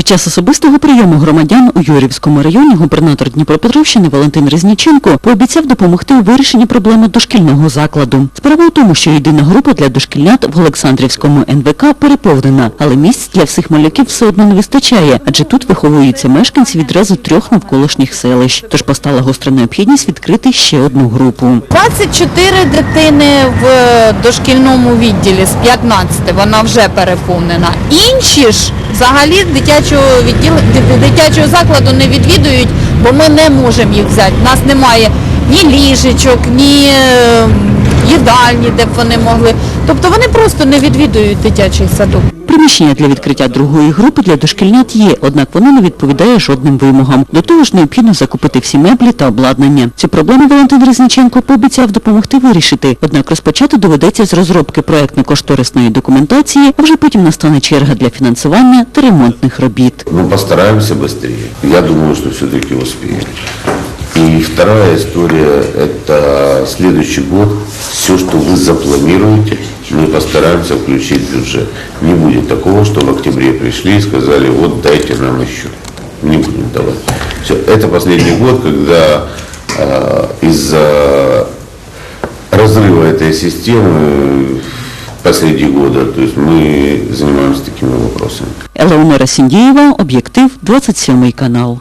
Під час особистого прийому громадян у Юрівському районі губернатор Дніпропетровщини Валентин Резніченко пообіцяв допомогти у вирішенні проблеми дошкільного закладу. Справа у тому, що єдина група для дошкільнят в Олександрівському НВК переповнена, але місць для всіх малюків все одно не вистачає, адже тут виховуються мешканці відразу трьох навколишніх селищ. Тож постала гостра необхідність відкрити ще одну групу. 24 дитини в дошкільному відділі з 15, вона вже переповнена. Інші ж взагалі дитячого дитячого закладу не відвідують, бо ми не можемо їх взяти. У нас немає ні ліжечок, ні е, їдальні, де б вони могли. Тобто вони просто не відвідують дитячий садок. Приміщення для відкриття другої групи для дошкільнят є, однак воно не відповідає жодним вимогам. До того ж необхідно закупити всі меблі та обладнання. Цю проблему Валентин Резніченко пообіцяв допомогти вирішити. Однак розпочати доведеться з розробки проектно-кошторисної документації, а вже потім настане черга для фінансування та ремонтних робіт. Ну, постараемся быстрее. Я думаю, что все-таки успеем. И вторая история – это следующий год. Все, что вы запланируете, мы постараемся включить в бюджет. Не будет такого, что в октябре пришли и сказали, вот дайте нам еще. Не будем давать. Все, это последний год, когда э, из-за разрыва этой системы посреди года, то есть мы занимаемся такими вопросами. Елеонора Сіндієва, об'єктив, 27 канал.